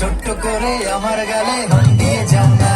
ছোট্ট করে আমার গালে হন দিয়ে যাও না।